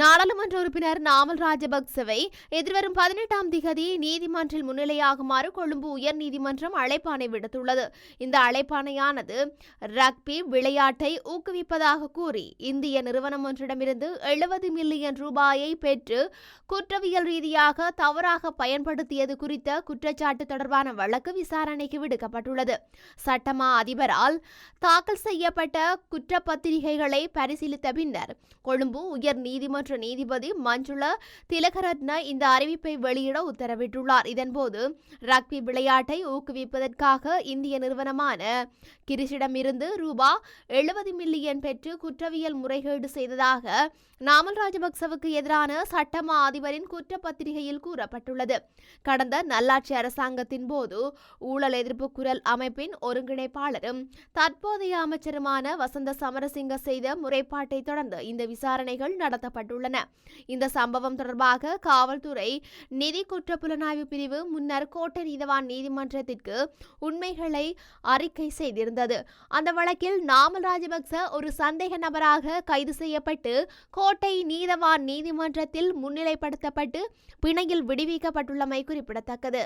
நாடாளுமன்ற உறுப்பினர் நாமல் ராஜபக்சவை எதிர்வரும் பதினெட்டாம் திகதி நீதிமன்றில் முன்னிலையாகுமாறு கொழும்பு உயர் நீதிமன்றம் அழைப்பாணை விடுத்துள்ளது. இந்த அழைப்பாணையானது ரக்பி விளையாட்டை ஊக்குவிப்பதாக கூறி இந்திய நிறுவனம் ஒன்றிடமிருந்து எழுபது மில்லியன் ரூபாயை பெற்று குற்றவியல் ரீதியாக தவறாக பயன்படுத்தியது குறித்த குற்றச்சாட்டு தொடர்பான வழக்கு விசாரணைக்கு விடுக்கப்பட்டுள்ளது. சட்டமா அதிபரால் தாக்கல் செய்யப்பட்ட குற்றப்பத்திரிகைகளை பரிசீலித்த பின்னர் கொழும்பு உயர் நீதிமன்ற நீதிபதி மஞ்சுளா திலகரத்ன இந்த அறிவிப்பை வெளியிட உத்தரவிட்டுள்ளார். இதன்போது ரக்பி விளையாட்டை ஊக்குவிப்பதற்காக இந்திய நிறுவனமான கிரிஷிடமிருந்து ரூபா எழுபது மில்லியன் பெற்று குற்றவியல் முறைகேடு செய்ததாக நாமல் ராஜபக்சவுக்கு எதிரான சட்டமா அதிபரின் குற்றப்பத்திரிகையில் கூறப்பட்டுள்ளது. கடந்த நல்லாட்சி அரசாங்கத்தின் போது ஊழல் எதிர்ப்பு குரல் அமைப்பின் ஒருங்கிணைப்பாளரும் தற்போதைய அமைச்சருமான வசந்த சமரசிங்க செய்த முறைப்பாட்டை தொடர்ந்து இந்த விசாரணைகள் நடத்தப்பட்டுள்ளன. இந்த சம்பவம் தொடர்பாக காவல்துறை நிதி குற்ற புலனாய்வு பிரிவு முன்னர் கோட்டை நீதவான் நீதிமன்றத்திற்கு உண்மைகளை அறிக்கை செய்திருந்தது. அந்த வழக்கில் நாமல் ராஜபக்ச ஒரு சந்தேக நபராக கைது செய்யப்பட்டு கோட்டை நீதவான் நீதிமன்றத்தில் முன்னிலைப்படுத்தப்பட்டு பிணையில் விடுவிக்கப்பட்டுள்ளமை குறிப்பிடத்தக்கது.